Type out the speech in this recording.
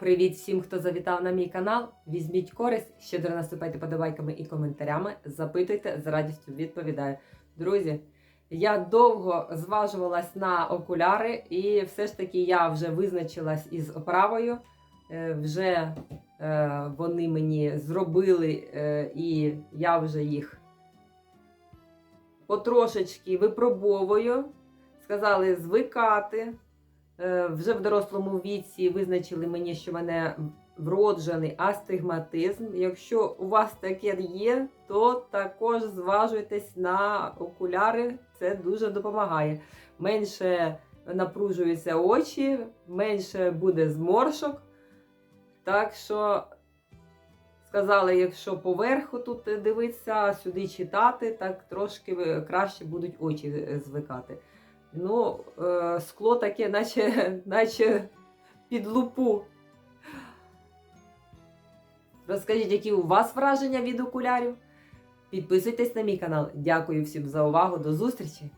Привіт всім, хто завітав на мій канал. Візьміть користь, щедро наступайте подобайками і коментарями. Запитуйте, з радістю відповідаю. Друзі, я довго зважувалась на окуляри, і все ж таки я вже визначилась із оправою. Е, Вже е, вони мені зробили, е, і я вже їх потрошечки випробовую. Сказали звикати. Е, Вже в дорослому віці визначили мені, що в мене вроджений астигматизм. Якщо у вас таке є, то також зважуйтесь на окуляри, це дуже допомагає. Менше напружуються очі, менше буде зморшок. Так що сказали, якщо поверху тут дивитися, сюди читати, так трошки краще будуть очі е, звикати. Ну, е, скло таке, наче, наче під лупу. Розкажіть, які у вас враження від окулярів? Підписуйтесь на мій канал. Дякую всім за увагу. До зустрічі!